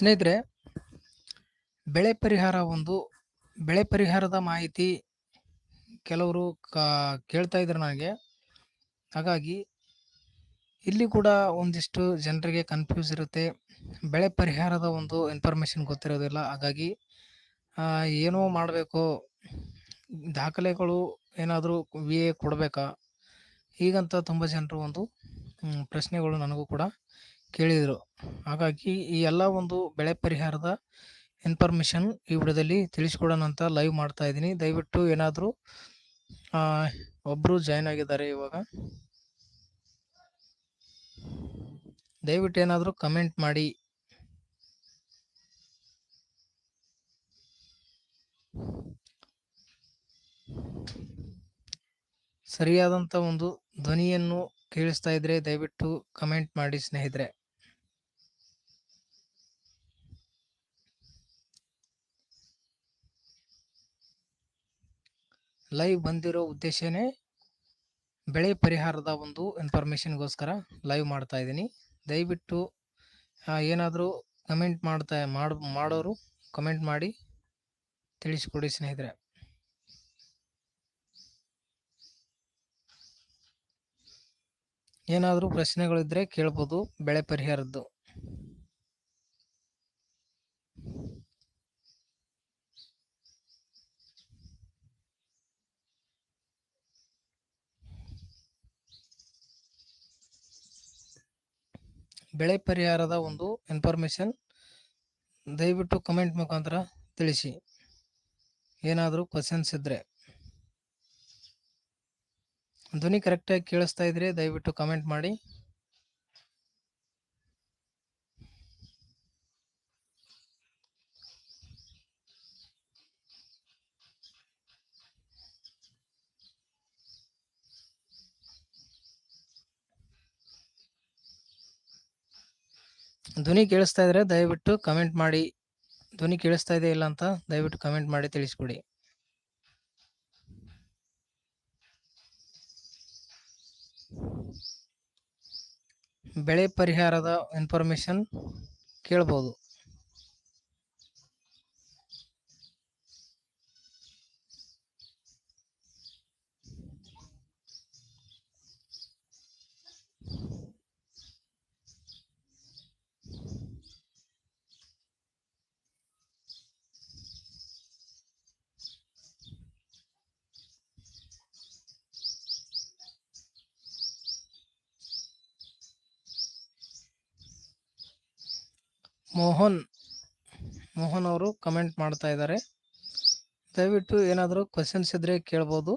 ಸ್ನೇಹಿತರೆ, ಬೆಳೆ ಪರಿಹಾರ ಒಂದು, ಬೆಳೆ ಪರಿಹಾರದ ಮಾಹಿತಿ ಕೆಲವರು ಕಾ, ಕೇಳ್ತಾ ಇದ್ರು ನನಗೆ. ಹಾಗಾಗಿ, ಇಲ್ಲಿ ಕೂಡ ಒಂದಿಷ್ಟು ಜನರಿಗೆ ಕನ್ಫ್ಯೂಸ್ ಇರುತ್ತೆ. ಬೆಳೆ ಪರಿಹಾರದ ಒಂದು ಇನ್ಫಾರ್ಮೇಷನ್ ಗೊತ್ತಿರೋದಿಲ್ಲ. ಹಾಗಾಗಿ ಏನೋ ಮಾಡಬೇಕು, ದಾಖಲೆಗಳು ಏನಾದರೂ ವಿ ಎ ಕೊಡಬೇಕಾ? ಹೀಗಂತ ತುಂಬ ಜನರು ಒಂದು ಪ್ರಶ್ನೆಗಳು ನನಗೂ ಕೂಡ ಕೇಳಿದರು. ಹಾಗಾಗಿ ಈ ಎಲ್ಲ ಒಂದು ಬೆಳೆ ಪರಿಹಾರದ ಇನ್ಫಾರ್ಮೇಷನ್ ಈ ವಿಡಿಯೋದಲ್ಲಿ ತಿಳಿಸ್ಕೊಡೋಣ ಅಂತ ಲೈವ್ ಮಾಡ್ತಾ ಇದ್ದೀನಿ. ದಯವಿಟ್ಟು ಏನಾದರೂ ಒಬ್ಬರು ಜಾಯ್ನ್ ಆಗಿದ್ದಾರೆ ಇವಾಗ. ದಯವಿಟ್ಟು ಏನಾದರೂ ಕಮೆಂಟ್ ಮಾಡಿ. ಸರಿಯಾದಂಥ ಒಂದು ಧ್ವನಿಯನ್ನು ಕೇಳಿಸ್ತಾ ಇದ್ರೆ ದಯವಿಟ್ಟು ಕಮೆಂಟ್ ಮಾಡಿ ಸ್ನೇಹಿತರೆ. ಲೈವ್ ಬಂದಿರೋ ಉದ್ದೇಶನೇ ಬೆಳೆ ಪರಿಹಾರದ ಒಂದು ಇನ್ಫಾರ್ಮೇಷನ್ಗೋಸ್ಕರ ಲೈವ್ ಮಾಡ್ತಾ ಇದ್ದೀನಿ. ದಯವಿಟ್ಟು ಏನಾದರೂ ಕಮೆಂಟ್ ಮಾಡ್ತಾ, ಮಾಡ್, ಮಾಡೋರು ಕಮೆಂಟ್ ಮಾಡಿ ತಿಳಿಸ್ಕೊಡಿ ಸ್ನೇಹಿತರೆ. ಏನಾದರೂ ಪ್ರಶ್ನೆಗಳಿದ್ದರೆ ಕೇಳ್ಬೋದು, ಬೆಳೆ ಪರಿಹಾರದ್ದು. ಬೆಳೆ ಪರಿಹಾರದ ಒಂದು ಇನ್ಫಾರ್ಮೇಷನ್ ದಯವಿಟ್ಟು ಕಮೆಂಟ್ ಮುಖಾಂತರ ತಿಳಿಸಿ. ಏನಾದರೂ ಕ್ವಶನ್ಸ್ ಇದ್ದರೆ ಧ್ವನಿ ಕರೆಕ್ಟಾಗಿ ಕೇಳಿಸ್ತಾ ಇದ್ರೆ ದಯವಿಟ್ಟು ಕಮೆಂಟ್ ಮಾಡಿ. ಧ್ವನಿ ಕೇಳಿಸ್ತಾ ಇದ್ರೆ ದಯವಿಟ್ಟು ಕಮೆಂಟ್ ಮಾಡಿ. ಧ್ವನಿ ಕೇಳಿಸ್ತಾ ಇದೆ ಇಲ್ಲ ಅಂತ ದಯವಿಟ್ಟು ಕಮೆಂಟ್ ಮಾಡಿ ತಿಳಿಸ್ಕೊಡಿ. ಬೆಳೆ ಪರಿಹಾರದ ಇನ್ಫಾರ್ಮೇಶನ್ ಕೇಳ್ಬೋದು. ಮೋಹನ್ ಮೋಹನ್ ಅವರು ಕಮೆಂಟ್ ಮಾಡ್ತಾ ಇದ್ದಾರೆ. ದಯವಿಟ್ಟು ಏನಾದರೂ ಕ್ವಶನ್ಸ್ ಇದ್ರೆ ಕೇಳ್ಬೋದು.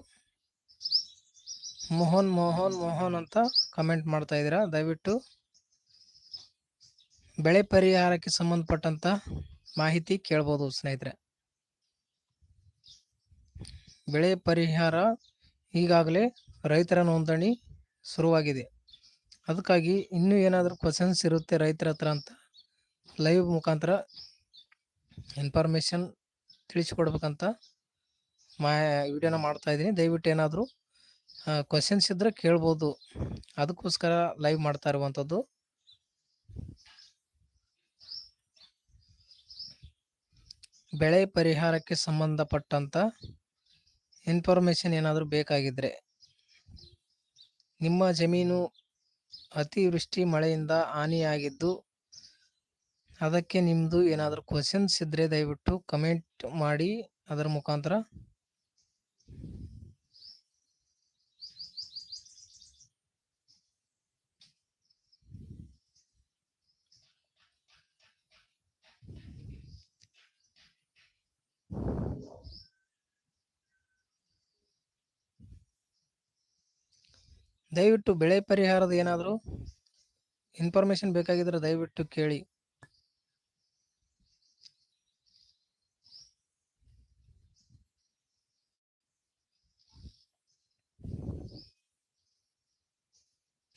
ಮೋಹನ್ ಮೋಹನ್ ಮೋಹನ್ ಅಂತ ಕಮೆಂಟ್ ಮಾಡ್ತಾ ಇದ್ದೀರಾ? ದಯವಿಟ್ಟು ಬೆಳೆ ಪರಿಹಾರಕ್ಕೆ ಸಂಬಂಧಪಟ್ಟಂತ ಮಾಹಿತಿ ಕೇಳ್ಬೋದು ಸ್ನೇಹಿತರೆ. ಬೆಳೆ ಪರಿಹಾರ ಈಗಾಗಲೇ ರೈತರ ನೋಂದಣಿ ಶುರುವಾಗಿದೆ. ಅದಕ್ಕಾಗಿ ಇನ್ನೂ ಏನಾದರೂ ಕ್ವಶನ್ಸ್ ಇರುತ್ತೆ ರೈತರ ಹತ್ರ ಅಂತ ಲೈವ್ ಮುಖಾಂತರ ಇನ್ಫಾರ್ಮೇಷನ್ ತಿಳಿಸಿಕೊಡ್ಬೇಕಂತ ಮಾ ವಿಡಿಯೋನ ಮಾಡ್ತಾ ಇದ್ದೀನಿ. ದಯವಿಟ್ಟು ಏನಾದರೂ ಕ್ವಶನ್ಸ್ ಇದ್ದರೆ ಕೇಳ್ಬೋದು. ಅದಕ್ಕೋಸ್ಕರ ಲೈವ್ ಮಾಡ್ತಾ ಇರುವಂಥದ್ದು. ಬೆಳೆ ಪರಿಹಾರಕ್ಕೆ ಸಂಬಂಧಪಟ್ಟಂಥ ಇನ್ಫಾರ್ಮೇಷನ್ ಏನಾದರೂ ಬೇಕಾಗಿದ್ದರೆ ನಿಮ್ಮ ಜಮೀನು ಅತಿವೃಷ್ಟಿ ಮಳೆಯಿಂದ ಹಾನಿಯಾಗಿದ್ದು ಅದಕ್ಕೆ ನಿಮ್ಮದು ಏನಾದರೂ ಕ್ವಶನ್ಸ್ ಇದ್ದರೆ ದಯವಿಟ್ಟು ಕಮೆಂಟ್ ಮಾಡಿ, ಅದರ ಮುಖಾಂತರ. ದಯವಿಟ್ಟು ಬೆಳೆ ಪರಿಹಾರದ ಏನಾದರೂ ಇನ್ಫಾರ್ಮೇಷನ್ ಬೇಕಾಗಿದ್ರೆ ದಯವಿಟ್ಟು ಕೇಳಿ.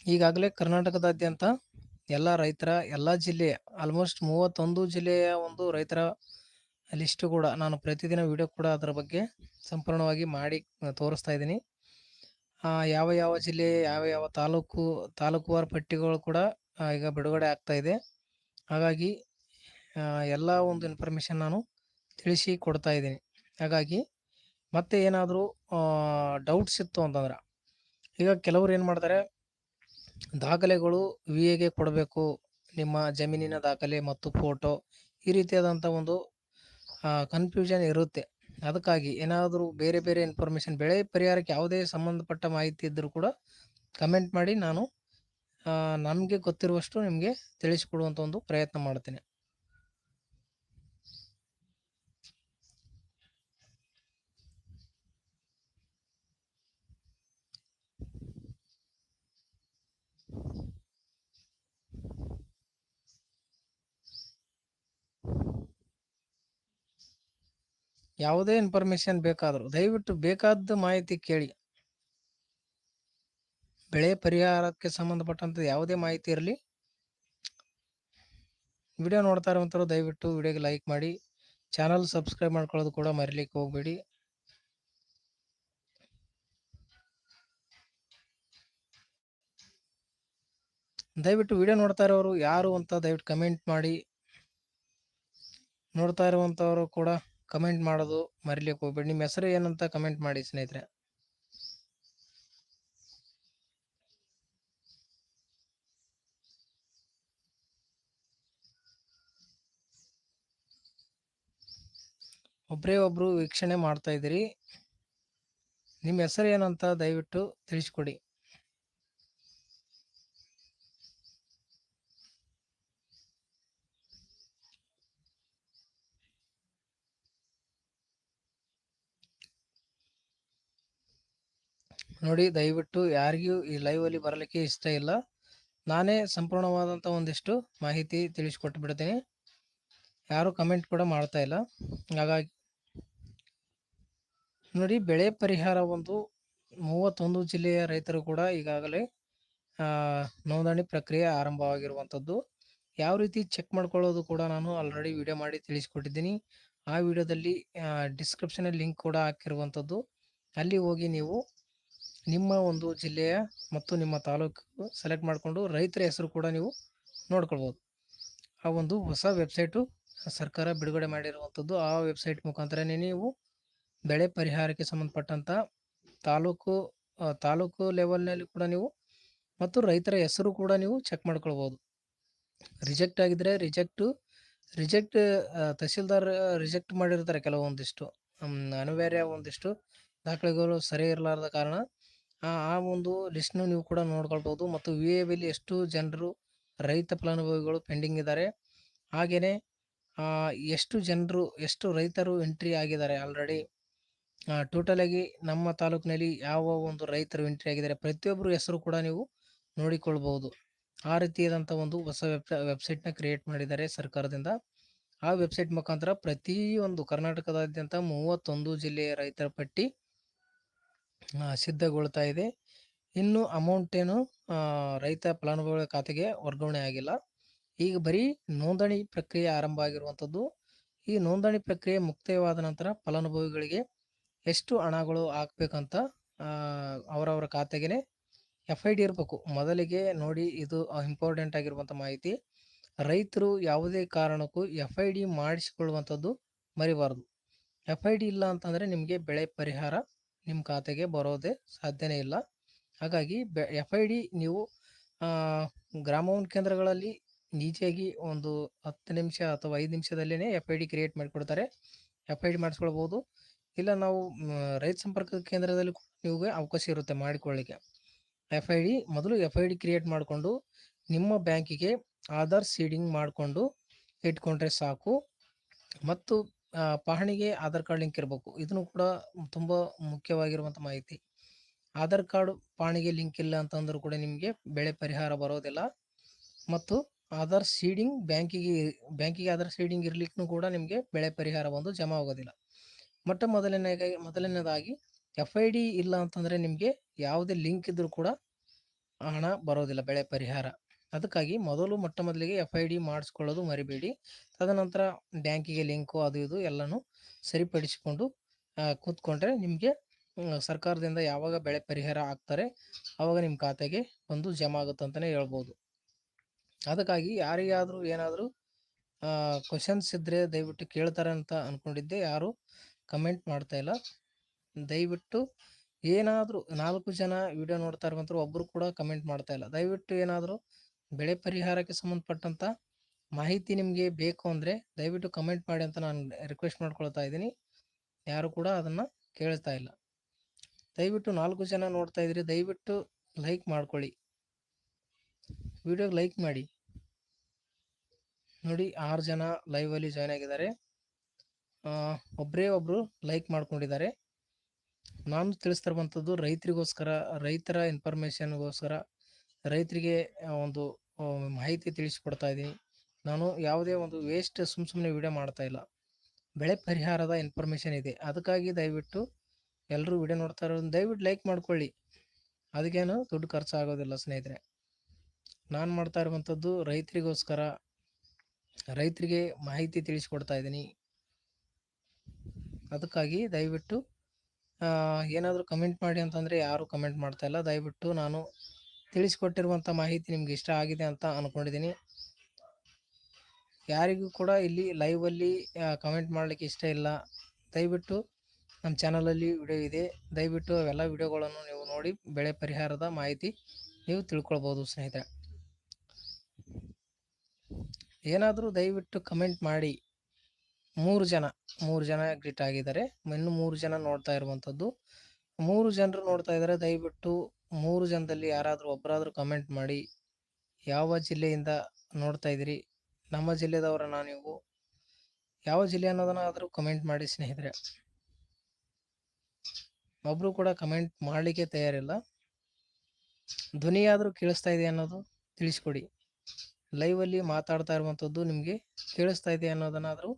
ಈಗಾಗಲೇ ಕರ್ನಾಟಕದಾದ್ಯಂತ ಎಲ್ಲ ರೈತರ, ಎಲ್ಲ ಜಿಲ್ಲೆಯ ಆಲ್ಮೋಸ್ಟ್ ಮೂವತ್ತೊಂದು ಜಿಲ್ಲೆಯ ಒಂದು ರೈತರ ಲಿಸ್ಟು ಕೂಡ ನಾನು ಪ್ರತಿದಿನ ವಿಡಿಯೋ ಕೂಡ ಅದರ ಬಗ್ಗೆ ಸಂಪೂರ್ಣವಾಗಿ ಮಾಡಿ ತೋರಿಸ್ತಾ ಇದ್ದೀನಿ. ಯಾವ ಯಾವ ಜಿಲ್ಲೆ, ಯಾವ ಯಾವ ತಾಲೂಕು, ತಾಲೂಕುವಾರು ಪಟ್ಟಿಗಳು ಕೂಡ ಈಗ ಬಿಡುಗಡೆ ಆಗ್ತಾ ಇದೆ. ಹಾಗಾಗಿ ಎಲ್ಲ ಒಂದು ಇನ್ಫಾರ್ಮೇಷನ್ ನಾನು ತಿಳಿಸಿ ಕೊಡ್ತಾ ಇದ್ದೀನಿ. ಹಾಗಾಗಿ, ಮತ್ತೆ ಏನಾದರೂ ಡೌಟ್ಸ್ ಇತ್ತು ಅಂತಂದ್ರೆ, ಈಗ ಕೆಲವ್ರು ಏನು ಮಾಡ್ತಾರೆ ದಾಖಲೆಗಳು ವಿ ಎಗೆ ಕೊಡಬೇಕು. ನಿಮ್ಮ ಜಮೀನಿನ ದಾಖಲೆ ಮತ್ತು ಫೋಟೋ ಈ ರೀತಿಯಾದಂಥ ಒಂದು ಕನ್ಫ್ಯೂಷನ್ ಇರುತ್ತೆ. ಅದಕ್ಕಾಗಿ ಏನಾದರೂ ಬೇರೆ ಬೇರೆ ಇನ್ಫಾರ್ಮೇಷನ್ ಬೆಳೆ ಪರಿಹಾರಕ್ಕೆ ಯಾವುದೇ ಸಂಬಂಧಪಟ್ಟ ಮಾಹಿತಿ ಇದ್ದರೂ ಕೂಡ ಕಮೆಂಟ್ ಮಾಡಿ ನಾನು ನಮಗೆ ಗೊತ್ತಿರುವಷ್ಟು ನಿಮಗೆ ತಿಳಿಸಿಕೊಡುವಂಥ ಒಂದು ಪ್ರಯತ್ನ ಮಾಡ್ತೇನೆ. ಯಾವುದೇ ಇನ್ಫಾರ್ಮೇಶನ್ ಬೇಕಾದರೂ ದಯವಿಟ್ಟು ಬೇಕಾದ ಮಾಹಿತಿ ಕೇಳಿ. ಬೆಳೆ ಪರಿಹಾರಕ್ಕೆ ಸಂಬಂಧಪಟ್ಟಂತ ಯಾವುದೇ ಮಾಹಿತಿ ಇರಲಿ. ವಿಡಿಯೋ ನೋಡ್ತಾ ಇರುವಂಥವ್ರು ದಯವಿಟ್ಟು ವಿಡಿಯೋಗೆ ಲೈಕ್ ಮಾಡಿ. ಚಾನಲ್ ಸಬ್ಸ್ಕ್ರೈಬ್ ಮಾಡ್ಕೊಳ್ಳೋದು ಕೂಡ ಮರಿಲಿಕ್ಕೆ ಹೋಗ್ಬೇಡಿ. ದಯವಿಟ್ಟು ವಿಡಿಯೋ ನೋಡ್ತಾ ಇರೋರು ಯಾರು ಅಂತ ದಯವಿಟ್ಟು ಕಮೆಂಟ್ ಮಾಡಿ. ನೋಡ್ತಾ ಇರುವಂಥವರು ಕೂಡ ಕಮೆಂಟ್ ಮಾಡೋದು ಮರಿಲಿಕ್ಕೆ ಹೋಗ್ಬೇಡಿ. ನಿಮ್ಮ ಹೆಸರು ಏನಂತ ಕಮೆಂಟ್ ಮಾಡಿ ಸ್ನೇಹಿತರೆ. ಒಬ್ಬರೇ ಒಬ್ರು ವೀಕ್ಷಣೆ ಮಾಡ್ತಾ ಇದ್ದೀರಿ. ನಿಮ್ಮ ಹೆಸರು ಏನಂತ ದಯವಿಟ್ಟು ತಿಳಿಸ್ಕೊಡಿ. ನೋಡಿ ದಯವಿಟ್ಟು ಯಾರಿಗೂ ಈ ಲೈವ್ ಅಲ್ಲಿ ಬರಲಿಕ್ಕೆ ಇಷ್ಟ ಇಲ್ಲ. ನಾನೇ ಸಂಪೂರ್ಣವಾದಂತ ಒಂದಿಷ್ಟು ಮಾಹಿತಿ ತಿಳಿಸ್ಕೊಟ್ಟು ಬಿಡ್ತೀನಿ. ಯಾರು ಕಮೆಂಟ್ ಕೂಡ ಮಾಡ್ತಾ ಇಲ್ಲ. ಹಾಗಾಗಿ ನೋಡಿ ಬೆಳೆ ಪರಿಹಾರ ಒಂದು ಮೂವತ್ತೊಂದು ಜಿಲ್ಲೆಯ ರೈತರು ಕೂಡ ಈಗಾಗಲೇ ನೋಂದಣಿ ಪ್ರಕ್ರಿಯೆ ಆರಂಭವಾಗಿರುವಂಥದ್ದು ಯಾವ ರೀತಿ ಚೆಕ್ ಮಾಡ್ಕೊಳ್ಳೋದು ಕೂಡ ನಾನು ಆಲ್ರೆಡಿ ವಿಡಿಯೋ ಮಾಡಿ ತಿಳಿಸ್ಕೊಟ್ಟಿದ್ದೀನಿ. ಆ ವಿಡಿಯೋದಲ್ಲಿ ಡಿಸ್ಕ್ರಿಪ್ಷನಲ್ಲಿ ಲಿಂಕ್ ಕೂಡ ಹಾಕಿರುವಂಥದ್ದು ಅಲ್ಲಿ ಹೋಗಿ ನೀವು ನಿಮ್ಮ ಒಂದು ಜಿಲ್ಲೆಯ ಮತ್ತು ನಿಮ್ಮ ತಾಲೂಕು ಸೆಲೆಕ್ಟ್ ಮಾಡಿಕೊಂಡು ರೈತರ ಹೆಸರು ಕೂಡ ನೀವು ನೋಡ್ಕೊಳ್ಬೋದು. ಆ ಒಂದು ಹೊಸ ವೆಬ್ಸೈಟು ಸರ್ಕಾರ ಬಿಡುಗಡೆ ಮಾಡಿರುವಂಥದ್ದು ಆ ವೆಬ್ಸೈಟ್ ಮುಖಾಂತರನೇ ನೀವು ಬೆಳೆ ಪರಿಹಾರಕ್ಕೆ ಸಂಬಂಧಪಟ್ಟಂಥ ತಾಲೂಕು ತಾಲೂಕು ಲೆವೆಲ್ನಲ್ಲಿ ಕೂಡ ನೀವು ಮತ್ತು ರೈತರ ಹೆಸರು ಕೂಡ ನೀವು ಚೆಕ್ ಮಾಡ್ಕೊಳ್ಬೋದು. ರಿಜೆಕ್ಟ್ ಆಗಿದ್ರೆ ರಿಜೆಕ್ಟು ರಿಜೆಕ್ಟ್ ತಹಸೀಲ್ದಾರ್ ರಿಜೆಕ್ಟ್ ಮಾಡಿರ್ತಾರೆ ಕೆಲವೊಂದಿಷ್ಟು. ಅನಿವಾರ್ಯ ಒಂದಿಷ್ಟು ದಾಖಲೆಗಳು ಸರಿ ಇರಲಾರದ ಕಾರಣ ಆ ಒಂದು ಲಿಸ್ಟ್ನ ನೀವು ಕೂಡ ನೋಡ್ಕೊಳ್ಬೋದು ಮತ್ತು ವಿ ಎ ಎಷ್ಟು ಜನರು ರೈತ ಫಲಾನುಭವಿಗಳು ಪೆಂಡಿಂಗ್ ಇದ್ದಾರೆ. ಹಾಗೆಯೇ ಎಷ್ಟು ಜನರು, ಎಷ್ಟು ರೈತರು ಎಂಟ್ರಿ ಆಗಿದ್ದಾರೆ ಆಲ್ರೆಡಿ ಟೋಟಲಾಗಿ ನಮ್ಮ ತಾಲೂಕಿನಲ್ಲಿ ಯಾವ ಒಂದು ರೈತರು ಎಂಟ್ರಿ ಆಗಿದ್ದಾರೆ ಪ್ರತಿಯೊಬ್ಬರು ಹೆಸರು ಕೂಡ ನೀವು ನೋಡಿಕೊಳ್ಬಹುದು. ಆ ರೀತಿಯಾದಂಥ ಒಂದು ಹೊಸ ವೆಬ್ ವೆಬ್ಸೈಟ್ನ ಕ್ರಿಯೇಟ್ ಮಾಡಿದ್ದಾರೆ ಸರ್ಕಾರದಿಂದ. ಆ ವೆಬ್ಸೈಟ್ ಮುಖಾಂತರ ಪ್ರತಿಯೊಂದು ಕರ್ನಾಟಕದಾದ್ಯಂತ ಮೂವತ್ತೊಂದು ಜಿಲ್ಲೆಯ ರೈತರ ಪಟ್ಟಿ ಸಿದ್ಧಗೊಳ್ತಾ ಇದೆ. ಇನ್ನು ಅಮೌಂಟ್ ಏನು ರೈತ ಫಲಾನುಭವಿಗಳ ಖಾತೆಗೆ ವರ್ಗಾವಣೆ ಆಗಿಲ್ಲ. ಈಗ ಬರೀ ನೋಂದಣಿ ಪ್ರಕ್ರಿಯೆ ಆರಂಭ ಆಗಿರುವಂಥದ್ದು ಈ ನೋಂದಣಿ ಪ್ರಕ್ರಿಯೆ ಮುಕ್ತಾಯವಾದ ನಂತರ ಫಲಾನುಭವಿಗಳಿಗೆ ಎಷ್ಟು ಹಣಗಳು ಹಾಕ್ಬೇಕಂತ ಅವರವರ ಖಾತೆಗೆ ಎಫ್ ಐ ಡಿ ಇರಬೇಕು. ಮೊದಲಿಗೆ ನೋಡಿ, ಇದು ಇಂಪಾರ್ಟೆಂಟ್ ಆಗಿರುವಂಥ ಮಾಹಿತಿ. ರೈತರು ಯಾವುದೇ ಕಾರಣಕ್ಕೂ ಎಫ್ ಐ ಡಿ ಮಾಡಿಸಿಕೊಳ್ಳುವಂಥದ್ದು ಮರಿಬಾರ್ದು. ಎಫ್ ಐ ಡಿ ಇಲ್ಲ ಅಂತಂದರೆ ನಿಮಗೆ ಬೆಳೆ ಪರಿಹಾರ ನಿಮ್ಮ ಖಾತೆಗೆ ಬರೋದೇ ಸಾಧ್ಯನೇ ಇಲ್ಲ. ಹಾಗಾಗಿ ಎಫ್ ಐ ಡಿ ನೀವು ಗ್ರಾಮವನ್ ಕೇಂದ್ರಗಳಲ್ಲಿ ಈಜಿಯಾಗಿ ಒಂದು ಹತ್ತು ನಿಮಿಷ ಅಥವಾ ಐದು ನಿಮಿಷದಲ್ಲೇ ಎಫ್ ಐ ಡಿ ಕ್ರಿಯೇಟ್ ಮಾಡಿಕೊಡ್ತಾರೆ. ಎಫ್ ಐ ಡಿ ಮಾಡಿಸ್ಕೊಳ್ಬೋದು. ಇಲ್ಲ ನಾವು ರೈತ ಸಂಪರ್ಕ ಕೇಂದ್ರದಲ್ಲಿ ನಿಮಗೆ ಅವಕಾಶ ಇರುತ್ತೆ ಮಾಡಿಕೊಳ್ಳಿಕ್ಕೆ. ಎಫ್ ಐ ಡಿ ಮೊದಲು ಎಫ್ ಐ ಡಿ ಕ್ರಿಯೇಟ್ ಮಾಡಿಕೊಂಡು ನಿಮ್ಮ ಬ್ಯಾಂಕಿಗೆ ಆಧಾರ್ ಸೀಡಿಂಗ್ ಮಾಡಿಕೊಂಡು ಇಟ್ಕೊಂಡ್ರೆ ಸಾಕು. ಮತ್ತು ಪಹಣಿಗೆ ಆಧಾರ್ ಕಾರ್ಡ್ ಲಿಂಕ್ ಇರಬೇಕು. ಇದನ್ನು ಕೂಡ ತುಂಬ ಮುಖ್ಯವಾಗಿರುವಂಥ ಮಾಹಿತಿ. ಆಧಾರ್ ಕಾರ್ಡ್ ಪಹಣಿಗೆ ಲಿಂಕ್ ಇಲ್ಲ ಅಂತಂದ್ರೂ ಕೂಡ ನಿಮಗೆ ಬೆಳೆ ಪರಿಹಾರ ಬರೋದಿಲ್ಲ. ಮತ್ತು ಆಧಾರ್ ಸೀಡಿಂಗ್ ಬ್ಯಾಂಕಿಗೆ ಬ್ಯಾಂಕಿಗೆ ಆಧಾರ್ ಸೀಡಿಂಗ್ ಇರ್ಲಿಕ್ಕೂ ಕೂಡ ನಿಮಗೆ ಬೆಳೆ ಪರಿಹಾರ ಒಂದು ಜಮಾ ಆಗೋದಿಲ್ಲ. ಮೊಟ್ಟ ಮೊದಲನೇದಾಗಿ ಮೊದಲನೇದಾಗಿ ಎಫ್ ಐ ಡಿ ಇಲ್ಲ ಅಂತಂದರೆ ನಿಮಗೆ ಯಾವುದೇ ಲಿಂಕ್ ಇದ್ದರೂ ಕೂಡ ಹಣ ಬರೋದಿಲ್ಲ, ಬೆಳೆ ಪರಿಹಾರ. ಅದಕ್ಕಾಗಿ ಮೊದಲು ಮೊಟ್ಟ ಮೊದಲಿಗೆ ಎಫ್ ಐ ಡಿ ಮಾಡಿಸ್ಕೊಳ್ಳೋದು ಮರಿಬೇಡಿ. ತದನಂತರ ಬ್ಯಾಂಕಿಗೆ ಲಿಂಕು ಅದು ಇದು ಎಲ್ಲನೂ ಸರಿಪಡಿಸಿಕೊಂಡು ಕೂತ್ಕೊಂಡ್ರೆ ನಿಮಗೆ ಸರ್ಕಾರದಿಂದ ಯಾವಾಗ ಬೆಳೆ ಪರಿಹಾರ ಆಗ್ತಾರೆ ಆವಾಗ ನಿಮ್ಮ ಖಾತೆಗೆ ಬಂದು ಜಮಾ ಆಗುತ್ತೆ ಅಂತಲೇ ಹೇಳ್ಬೋದು. ಅದಕ್ಕಾಗಿ ಯಾರಿಗಾದರೂ ಏನಾದರೂ ಕ್ವಶನ್ಸ್ ಇದ್ದರೆ ದಯವಿಟ್ಟು ಕೇಳ್ತಾರೆ ಅಂತ ಅಂದ್ಕೊಂಡಿದ್ದೆ ಯಾರು ಕಮೆಂಟ್ ಮಾಡ್ತಾ ಇಲ್ಲ. ದಯವಿಟ್ಟು ಏನಾದರೂ ನಾಲ್ಕು ಜನ ವಿಡಿಯೋ ನೋಡ್ತಾ ಇರುವಂಥವ್ರು ಒಬ್ಬರು ಕೂಡ ಕಮೆಂಟ್ ಮಾಡ್ತಾ ಇಲ್ಲ. ದಯವಿಟ್ಟು ಏನಾದರೂ ಬೆಳೆ ಪರಿಹಾರಕ್ಕೆ ಸಂಬಂಧಪಟ್ಟಂಥ ಮಾಹಿತಿ ನಿಮಗೆ ಬೇಕು ಅಂದರೆ ದಯವಿಟ್ಟು ಕಮೆಂಟ್ ಮಾಡಿ ಅಂತ ನಾನು ರಿಕ್ವೆಸ್ಟ್ ಮಾಡ್ಕೊಳ್ತಾ ಇದ್ದೀನಿ. ಯಾರು ಕೂಡ ಅದನ್ನು ಕೇಳ್ತಾ ಇಲ್ಲ. ದಯವಿಟ್ಟು ನಾಲ್ಕು ಜನ ನೋಡ್ತಾ ಇದ್ರಿ, ದಯವಿಟ್ಟು ಲೈಕ್ ಮಾಡ್ಕೊಳ್ಳಿ. ವಿಡಿಯೋಗೆ ಲೈಕ್ ಮಾಡಿ. ನೋಡಿ ಆರು ಜನ ಲೈವಲ್ಲಿ ಜಾಯ್ನ್ ಆಗಿದ್ದಾರೆ. ಒಬ್ಬರೇ ಒಬ್ಬರು ಲೈಕ್ ಮಾಡ್ಕೊಂಡಿದ್ದಾರೆ. ನಾನು ತಿಳಿಸ್ತಿರುವಂಥದ್ದು ರೈತರಿಗೋಸ್ಕರ, ರೈತರ ಇನ್ಫಾರ್ಮೇಷನ್ಗೋಸ್ಕರ ರೈತರಿಗೆ ಒಂದು ಮಾಹಿತಿ ತಿಳಿಸ್ಕೊಡ್ತಾ ಇದ್ದೀನಿ. ನಾನು ಯಾವುದೇ ಒಂದು ವೇಸ್ಟ್ ಸುಮ್ ಸುಮ್ಮನೆ ವಿಡಿಯೋ ಮಾಡ್ತಾ ಇಲ್ಲ. ಬೆಳೆ ಪರಿಹಾರದ ಇನ್ಫಾರ್ಮೇಷನ್ ಇದೆ. ಅದಕ್ಕಾಗಿ ದಯವಿಟ್ಟು ಎಲ್ಲರೂ ವಿಡಿಯೋ ನೋಡ್ತಾ ಇರೋದು ದಯವಿಟ್ಟು ಲೈಕ್ ಮಾಡ್ಕೊಳ್ಳಿ. ಅದಕ್ಕೇನು ದುಡ್ಡು ಖರ್ಚಾಗೋದಿಲ್ಲ ಸ್ನೇಹಿತರೆ. ನಾನು ಮಾಡ್ತಾ ಇರುವಂಥದ್ದು ರೈತರಿಗೋಸ್ಕರ ರೈತರಿಗೆ ಮಾಹಿತಿ ತಿಳಿಸ್ಕೊಡ್ತಾ ಇದ್ದೀನಿ. ಅದಕ್ಕಾಗಿ ದಯವಿಟ್ಟು ಏನಾದರೂ ಕಮೆಂಟ್ ಮಾಡಿ ಅಂತಂದರೆ ಯಾರು ಕಮೆಂಟ್ ಮಾಡ್ತಾ ಇಲ್ಲ. ದಯವಿಟ್ಟು ನಾನು ತಿಳಿಸ್ಕೊಟ್ಟಿರುವಂಥ ಮಾಹಿತಿ ನಿಮ್ಗೆ ಇಷ್ಟ ಆಗಿದೆ ಅಂತ ಅಂದ್ಕೊಂಡಿದ್ದೀನಿ ಯಾರಿಗೂ ಕೂಡ ಇಲ್ಲಿ ಲೈವಲ್ಲಿ ಕಮೆಂಟ್ ಮಾಡಲಿಕ್ಕೆ ಇಷ್ಟ ಇಲ್ಲ. ದಯವಿಟ್ಟು ನಮ್ಮ ಚಾನಲಲ್ಲಿ ವಿಡಿಯೋ ಇದೆ. ದಯವಿಟ್ಟು ಅವೆಲ್ಲ ವಿಡಿಯೋಗಳನ್ನು ನೀವು ನೋಡಿ ಬೆಳೆ ಪರಿಹಾರದ ಮಾಹಿತಿ ನೀವು ತಿಳ್ಕೊಳ್ಬೋದು ಸ್ನೇಹಿತರೆ. ಏನಾದರೂ ದಯವಿಟ್ಟು ಕಮೆಂಟ್ ಮಾಡಿ. ಮೂರು ಜನ ಮೂರು ಜನ ಗ್ರಿಟ್ ಆಗಿದ್ದಾರೆ. ಇನ್ನು ಮೂರು ಜನ ನೋಡ್ತಾ ಇರುವಂಥದ್ದು. ಮೂರು ಜನರು ನೋಡ್ತಾ ಇದ್ದಾರೆ. ದಯವಿಟ್ಟು ಮೂರು ಜನದಲ್ಲಿ ಯಾರಾದರೂ ಒಬ್ಬರಾದರೂ ಕಮೆಂಟ್ ಮಾಡಿ, ಯಾವ ಜಿಲ್ಲೆಯಿಂದ ನೋಡ್ತಾ ಇದ್ದೀರಿ? ನಮ್ಮ ಜಿಲ್ಲೆದವರನ್ನ ನೀವು ಯಾವ ಜಿಲ್ಲೆ ಅನ್ನೋದನ್ನ ಆದರೂ ಕಮೆಂಟ್ ಮಾಡಿ ಸ್ನೇಹಿತರೆ. ಒಬ್ರು ಕೂಡ ಕಮೆಂಟ್ ಮಾಡಲಿಕ್ಕೆ ತಯಾರಿಲ್ಲ. ಧ್ವನಿ ಆದರೂ ಕೇಳಿಸ್ತಾ ಇದೆ ಅನ್ನೋದು ತಿಳಿಸ್ಕೊಡಿ. ಲೈವಲ್ಲಿ ಮಾತಾಡ್ತಾ ಇರುವಂಥದ್ದು ನಿಮಗೆ ಕೇಳಿಸ್ತಾ ಇದೆ ಅನ್ನೋದನ್ನಾದರೂ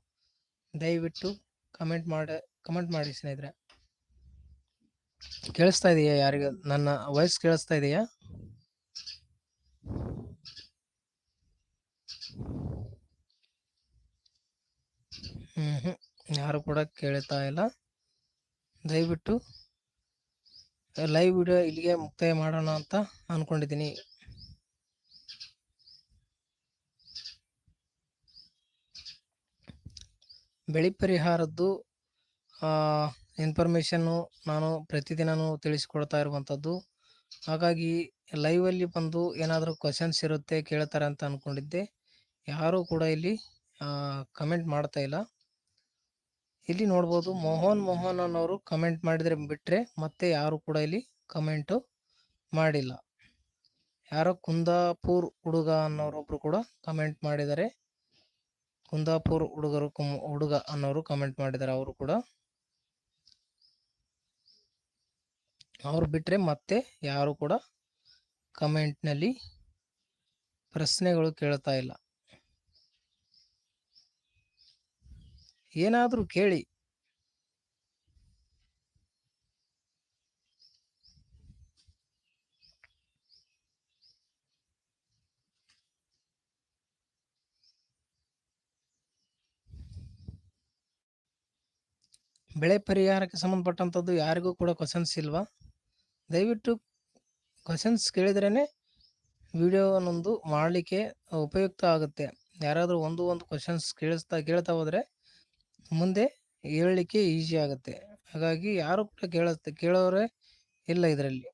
ದಯವಿಟ್ಟು ಕಮೆಂಟ್ ಮಾಡಿ ಕಮೆಂಟ್ ಮಾಡಿ ಸ್ನೇಹಿತರೆ. ಕೇಳಿಸ್ತಾ ಇದೆಯಾ ಯಾರಿಗ, ನನ್ನ ವಾಯ್ಸ್ ಕೇಳಿಸ್ತಾ ಇದೆಯಾ? ಹ್ಮ್ ಯಾರು ಕೂಡ ಕೇಳ್ತಾ ಇಲ್ಲ. ದಯವಿಟ್ಟು ಲೈವ್ ವಿಡಿಯೋ ಇಲ್ಲಿಗೆ ಮುಕ್ತಾಯ ಮಾಡೋಣ ಅಂತ ಅನ್ಕೊಂಡಿದ್ದೀನಿ. ಬೆಳೆ ಪರಿಹಾರದ್ದು ಇನ್ಫಾರ್ಮೇಷನ್ನು ನಾನು ಪ್ರತಿದಿನವೂ ತಿಳಿಸ್ಕೊಡ್ತಾ ಇರುವಂಥದ್ದು. ಹಾಗಾಗಿ ಲೈವಲ್ಲಿ ಬಂದು ಏನಾದರೂ ಕ್ವಶನ್ಸ್ ಇರುತ್ತೆ ಕೇಳ್ತಾರೆ ಅಂತ ಅಂದ್ಕೊಂಡಿದ್ದೆ ಯಾರೂ ಕೂಡ ಇಲ್ಲಿ ಕಮೆಂಟ್ ಮಾಡ್ತಾ ಇಲ್ಲ. ಇಲ್ಲಿ ನೋಡ್ಬೋದು ಮೋಹನ್ ಮೋಹನ್ ಅನ್ನೋರು ಕಮೆಂಟ್ ಮಾಡಿದರೆ ಬಿಟ್ಟರೆ ಮತ್ತೆ ಯಾರು ಕೂಡ ಇಲ್ಲಿ ಕಮೆಂಟು ಮಾಡಿಲ್ಲ. ಯಾರೋ ಕುಂದಾಪುರ್ ಹುಡುಗ ಅನ್ನೋರೊಬ್ರು ಕೂಡ ಕಮೆಂಟ್ ಮಾಡಿದ್ದಾರೆ. ಕುಂದಾಪುರ್ ಹುಡುಗರು ಹುಡುಗ ಅನ್ನೋರು ಕಮೆಂಟ್ ಮಾಡಿದ್ದಾರೆ, ಅವರು ಕೂಡ. ಅವ್ರು ಬಿಟ್ಟರೆ ಮತ್ತೆ ಯಾರು ಕೂಡ ಕಮೆಂಟ್ನಲ್ಲಿ ಪ್ರಶ್ನೆಗಳು ಕೇಳ್ತಾ ಇಲ್ಲ. ಏನಾದರೂ ಕೇಳಿ. ಬೆಳೆ ಪರಿಹಾರಕ್ಕೆ ಸಂಬಂಧಪಟ್ಟಂಥದ್ದು ಯಾರಿಗೂ ಕೂಡ ಕ್ವಶನ್ಸ್ ಇಲ್ವಾ? ದಯವಿಟ್ಟು ಕ್ವಶನ್ಸ್ ಕೇಳಿದ್ರೇ ವಿಡಿಯೋನೊಂದು ಮಾಡಲಿಕ್ಕೆ ಉಪಯುಕ್ತ ಆಗುತ್ತೆ. ಯಾರಾದರೂ ಒಂದು ಒಂದು ಕ್ವಶನ್ಸ್ ಕೇಳಿಸ್ತಾ, ಕೇಳ್ತಾ ಹೋದರೆ ಮುಂದೆ ಹೇಳಲಿಕ್ಕೆ ಈಸಿ ಆಗುತ್ತೆ. ಹಾಗಾಗಿ ಯಾರು ಕೂಡ ಕೇಳಿಸ್ತಾ ಕೇಳೋರೆ ಇಲ್ಲ ಇದರಲ್ಲಿ.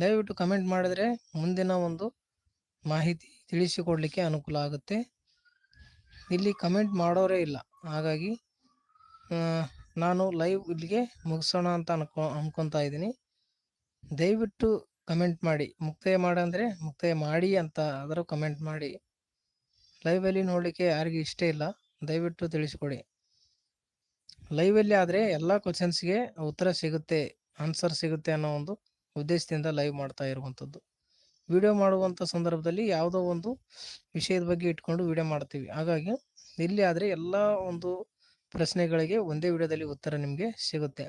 ದಯವಿಟ್ಟು ಕಮೆಂಟ್ ಮಾಡಿದರೆ ಮುಂದಿನ ಒಂದು ಮಾಹಿತಿ ತಿಳಿಸಿಕೊಡಲಿಕ್ಕೆ ಅನುಕೂಲ ಆಗುತ್ತೆ. ಇಲ್ಲಿ ಕಮೆಂಟ್ ಮಾಡೋರೇ ಇಲ್ಲ. ಹಾಗಾಗಿ ನಾನು ಲೈವ್ ಇಲ್ಲಿಗೆ ಮುಗಿಸೋಣ ಅಂತ ಅನ್ಕೊ, ಅನ್ಕೊತಾ ಇದ್ದೀನಿ. ದಯವಿಟ್ಟು ಕಮೆಂಟ್ ಮಾಡಿ. ಮುಕ್ತಾಯ ಮಾಡಂದರೆ ಮುಕ್ತಾಯ ಮಾಡಿ ಅಂತ ಆದರೂ ಕಮೆಂಟ್ ಮಾಡಿ. ಲೈವಲ್ಲಿ ನೋಡಲಿಕ್ಕೆ ಯಾರಿಗೂ ಇಷ್ಟ ಇಲ್ಲ. ದಯವಿಟ್ಟು ತಿಳಿಸ್ಕೊಡಿ. ಲೈವಲ್ಲಿ ಆದರೆ ಎಲ್ಲ ಕ್ವಶನ್ಸ್ಗೆ ಉತ್ತರ ಸಿಗುತ್ತೆ ಆನ್ಸರ್ ಸಿಗುತ್ತೆ ಅನ್ನೋ ಒಂದು ಉದ್ದೇಶದಿಂದ ಲೈವ್ ಮಾಡ್ತಾ ಇರುವಂಥದ್ದು. ವಿಡಿಯೋ ಮಾಡುವಂಥ ಸಂದರ್ಭದಲ್ಲಿ ಯಾವುದೋ ಒಂದು ವಿಷಯದ ಬಗ್ಗೆ ಇಟ್ಕೊಂಡು ವಿಡಿಯೋ ಮಾಡ್ತೀವಿ. ಹಾಗಾಗಿ ಇಲ್ಲಿ ಆದರೆ ಎಲ್ಲ ಒಂದು ಪ್ರಶ್ನೆಗಳಿಗೆ ಒಂದೇ ವಿಡಿಯೋದಲ್ಲಿ ಉತ್ತರ ನಿಮಗೆ ಸಿಗುತ್ತೆ.